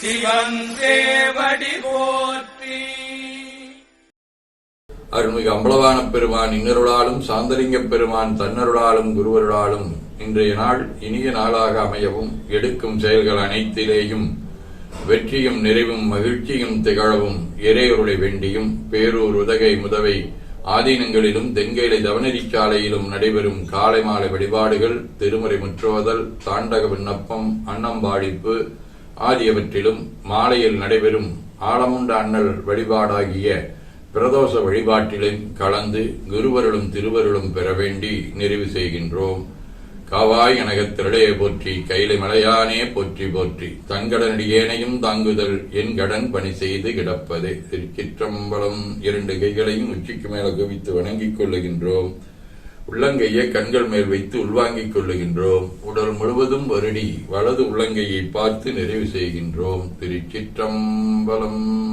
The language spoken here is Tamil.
சிவன் போற்றி. அருள்மிகு அம்பலவான பெருமான் இன்னருளாலும் சாந்தலிங்கப் பெருமான் தன்னருளாலும் குருவருளாலும் இன்றைய நாள் இனிய நாளாக அமையவும் எடுக்கும் செயல்கள் அனைத்திலேயும் வெற்றியும் நிறைவும் மகிழ்ச்சியும் திகழவும் இறையொருளை வேண்டியும் பேரூர் உதகை முதவை ஆதீனங்களிலும் தென்கேலை தவநெறிச்சாலையிலும் நடைபெறும் காலை மாலை வழிபாடுகள் திருமறை முற்றுவதல் தாண்டக விண்ணப்பம் அன்னம்பாடிப்பு ஆகியவற்றிலும் மாலையில் நடைபெறும் ஆலமுண்ட அண்ணல் வழிபாடாகிய பிரதோஷ வழிபாட்டிலும் கலந்து குருவருளும் திருவருளும் பெற வேண்டி நிறைவு செய்கின்றோம். காவாய் எனகத் போற்றி கைலை மலையானே போற்றி போற்றி தங்கடனடியேனையும் தாங்குதல் என் கடன் பணி செய்து கிடப்பதே. திருச்சிற்றம்பலம் இரண்டு கைகளையும் உச்சிக்கு மேல குவித்து வணங்கிக் கொள்ளுகின்றோம். உள்ளங்கையை கண்கள் மேல் வைத்து உள்வாங்கிக் கொள்ளுகின்றோம். உடல் முழுவதும் வருடி வலது உள்ளங்கையை பார்த்து நிறைவு செய்கின்றோம். திருச்சிற்றம்பலம்.